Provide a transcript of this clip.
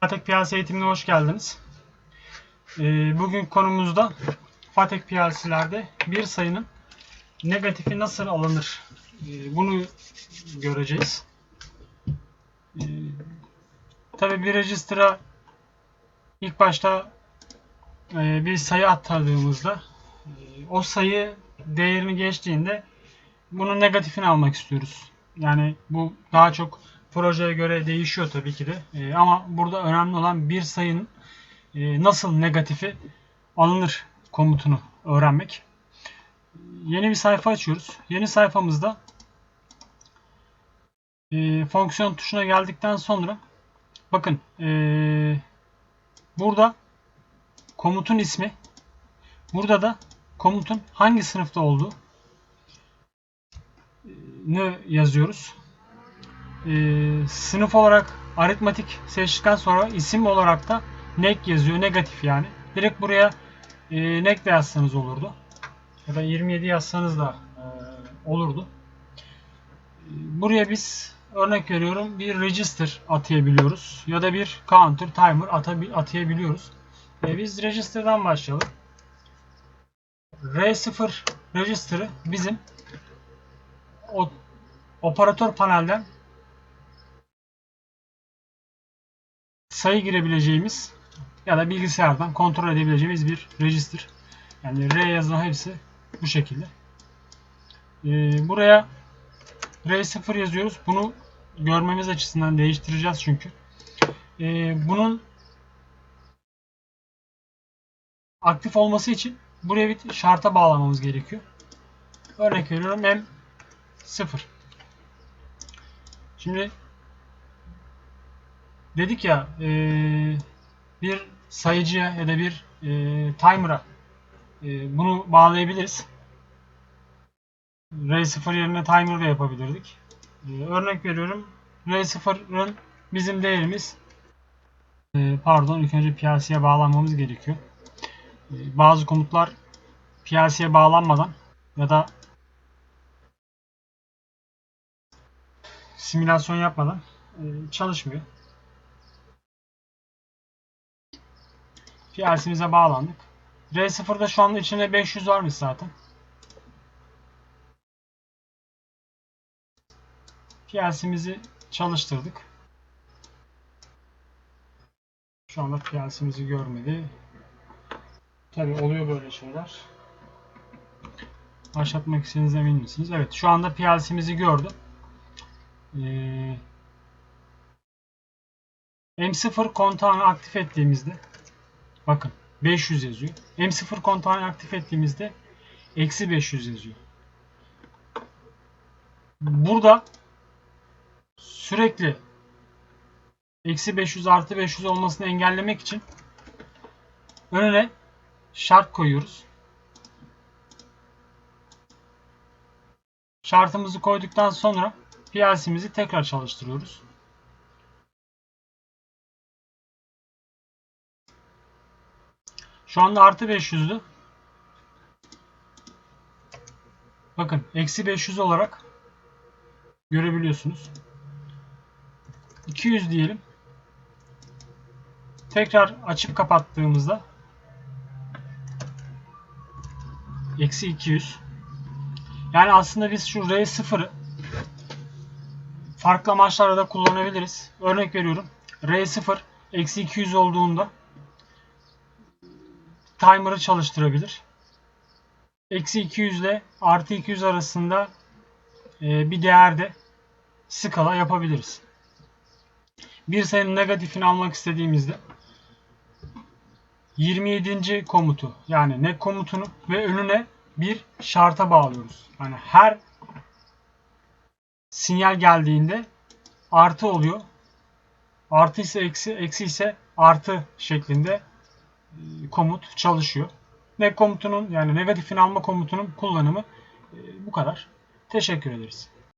Fatek piyasa eğitimine hoş geldiniz. Ee, bugün konumuzda Fatek piyaselerde bir sayının negatifi nasıl alınır Ee, bunu göreceğiz. Ee, Tabi bir register'a ilk başta e, bir sayı attırdığımızda e, o sayı değerini geçtiğinde bunun negatifini almak istiyoruz. Yani bu daha çok projeye göre değişiyor tabii ki de. E, ama burada önemli olan bir sayının e, nasıl negatifi alınır komutunu öğrenmek. Yeni bir sayfa açıyoruz. Yeni sayfamızda e, fonksiyon tuşuna geldikten sonra bakın e, burada komutun ismi burada da komutun hangi sınıfta olduğu ne yazıyoruz. Ee, sınıf olarak aritmatik seçtikten sonra isim olarak da nek yazıyor. Negatif yani. Direkt buraya e, nek de yazsanız olurdu. Ya da 27 yazsanız da e, olurdu. E, Buraya biz örnek veriyorum bir register atayabiliyoruz. Ya da bir counter timer atayabiliyoruz. E, biz register'dan başlayalım. R0 register'ı bizim o operatör panelden sayı girebileceğimiz ya da bilgisayardan kontrol edebileceğimiz bir register. Yani R yazılan hepsi bu şekilde. Ee, buraya R0 yazıyoruz. Bunu görmemiz açısından değiştireceğiz çünkü. Ee, bunun aktif olması için buraya bir şarta bağlamamız gerekiyor. Örnek veriyorum M 0. Şimdi dedik ya eee, bir sayıcıya ya da bir eee, timer'a eee, bunu bağlayabiliriz. R0 yerine timer da yapabilirdik. Eee, örnek veriyorum. R0'ın bizim değerimiz eee, pardon ilk önce PLC'ye bağlanmamız gerekiyor. Eee, bazı komutlar PLC'ye bağlanmadan ya da simülasyon yapmadan e, çalışmıyor. PLC'mize bağlandık. R0'da şu anda içinde 500 varmış zaten. PLC'mizi çalıştırdık. Şu anda PLC'mizi görmedi. Tabi oluyor böyle şeyler. Başlatmak istediğiniz emin misiniz? Evet şu anda PLC'mizi gördü. Ee, M0 kontağını aktif ettiğimizde bakın 500 yazıyor. M0 kontağını aktif ettiğimizde eksi 500 yazıyor. Burada sürekli eksi 500 artı 500 olmasını engellemek için önüne şart koyuyoruz. Şartımızı koyduktan sonra PLC'mizi tekrar çalıştırıyoruz. Şu anda artı 500'lü. Bakın eksi 500 olarak görebiliyorsunuz. 200 diyelim. Tekrar açıp kapattığımızda eksi 200. Yani aslında biz şu R0'ı farklı amaçlarda da kullanabiliriz. Örnek veriyorum. R0 eksi 200 olduğunda timer'ı çalıştırabilir. Eksi 200 ile artı 200 arasında e, bir değerde skala yapabiliriz. Bir sayının negatifini almak istediğimizde 27. komutu yani ne komutunu ve önüne bir şarta bağlıyoruz. Yani her sinyal geldiğinde artı oluyor. Artı ise eksi, eksi ise artı şeklinde komut çalışıyor. Ne komutunun yani negatifini alma komutunun kullanımı e, bu kadar. Teşekkür ederiz.